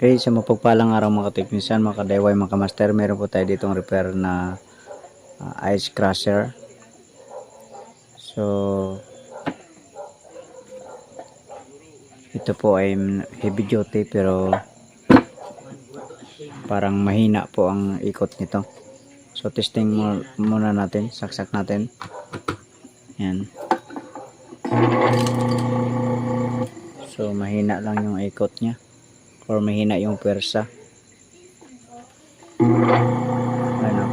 Okay, sa mapagpalang araw mga teknisyan, mga ka-DIY, mga ka-master, meron po tayo ditong repair na uh, ice crusher. So, ito po ay heavy duty pero parang mahina po ang ikot nito. So, testing muna natin, saksak natin. Yan. So, mahina lang yung ikot niya or mahina yung pwersa. Ano?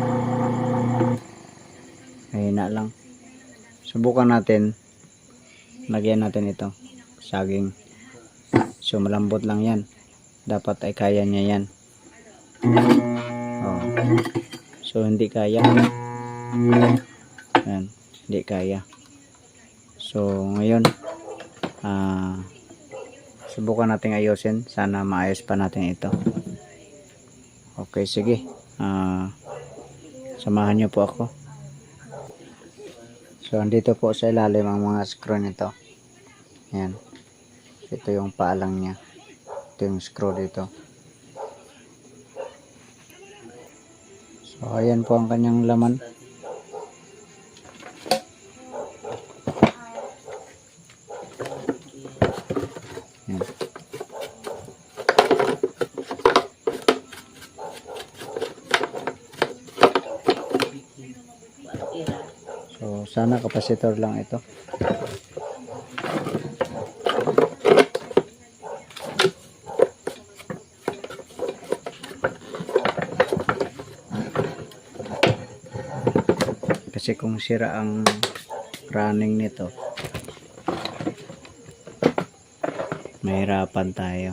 Mahina lang. Subukan natin. Lagyan natin ito. Saging. So malambot lang yan. Dapat ay kaya niya yan. Oh. So hindi kaya. Yan. Hindi kaya. So ngayon ah subukan natin ayusin. Sana maayos pa natin ito. Okay sige. Ah, samahan niyo po ako. So andito po sa ilalim ang mga screw nito. Yan ito yung paalang niya. Ito yung screw dito. So ayan po ang kanyang laman sana kapasitor lang ito. Kasi kung sira ang running nito, mahirapan tayo.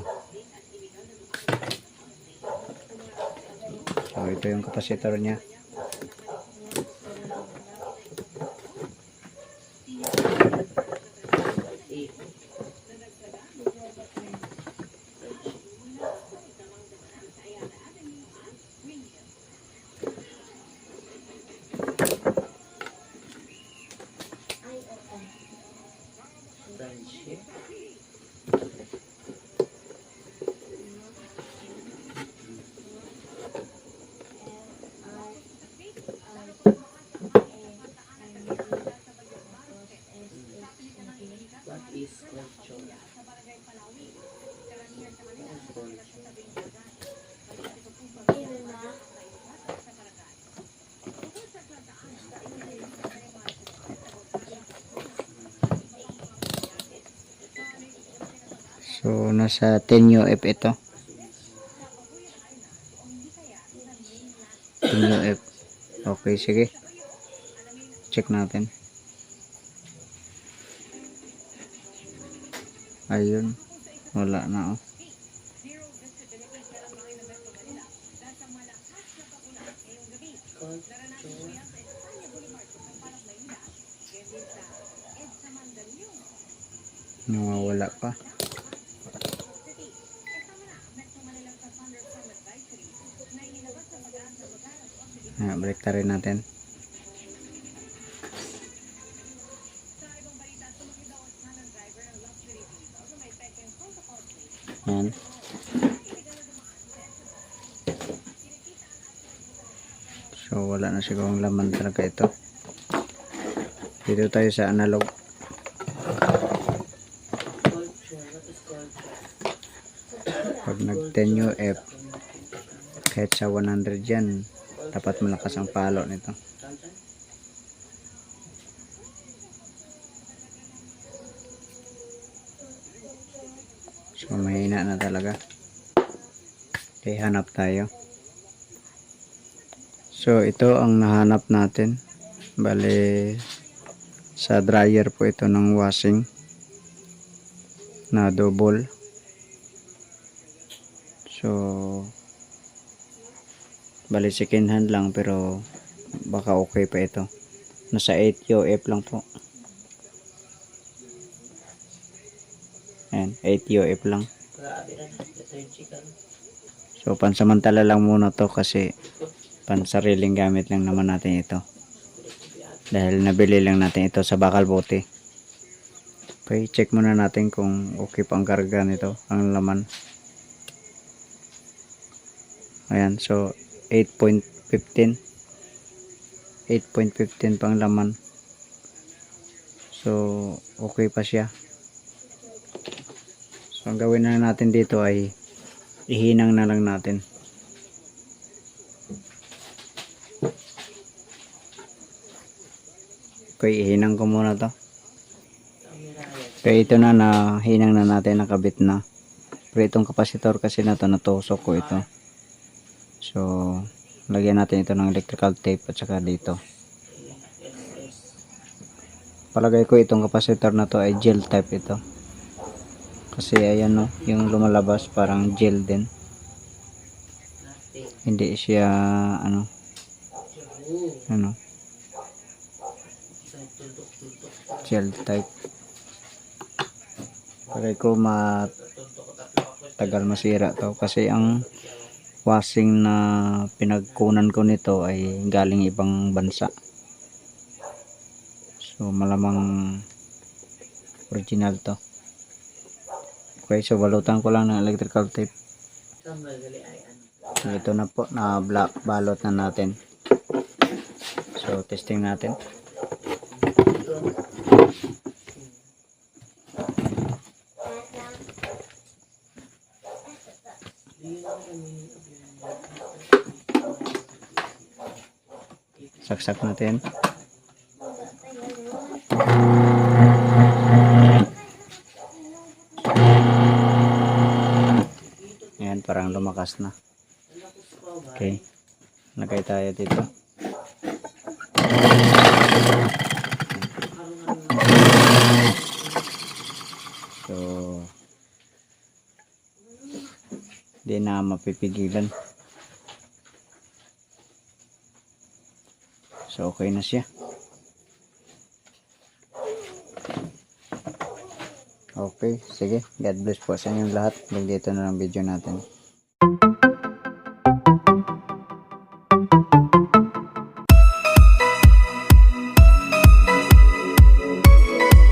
So, ito yung kapasitor niya. So, nasa 10 UF ito. 10 UF. Okay, sige. Check natin. Ayun. Wala na oh. Nawawala pa. Ayan, balik ta rin natin. Ayan. So, wala na sigurong laman talaga ito. Dito tayo sa analog. Pag nag 10 UF, kahit sa 100 yan, dapat malakas ang palo nito. So mahina na talaga. Okay, hanap tayo. So ito ang nahanap natin. Bale sa dryer po ito ng washing na double. So bali second hand lang pero baka okay pa ito. Nasa 8 UF lang po. Ayan 8 UF lang. So pansamantala lang muna to kasi pansariling gamit lang naman natin ito. Dahil nabili lang natin ito sa bakal bote. Okay check muna natin kung okay pa ang karga nito ang laman. Ayan, so 8.15. 8.15 pang laman. So, okay pa siya. So, ang gawin na natin dito ay ihinang na lang natin. Okay, ihinang ko muna to. Kaya ito na na hinang na natin nakabit na. Pero itong kapasitor kasi na to natusok ko ito. So, lagyan natin ito ng electrical tape at saka dito. Palagay ko itong kapasitor na to ay gel type ito. Kasi ayan no, yung lumalabas parang gel din. Hindi siya ano ano gel type. Palagay ko matagal masira to kasi ang washing na pinagkunan ko nito ay galing ibang bansa. So malamang original to. Okay, so balutan ko lang ng electrical tape. Ito na po, na black balot na natin. So testing natin. Saksak natin. Ayan, parang lumakas na. Okay. Lagay tayo dito. So, di na mapipigilan. So, okay na siya. Okay, sige. God bless po sa inyong lahat. Hanggang dito na lang video natin.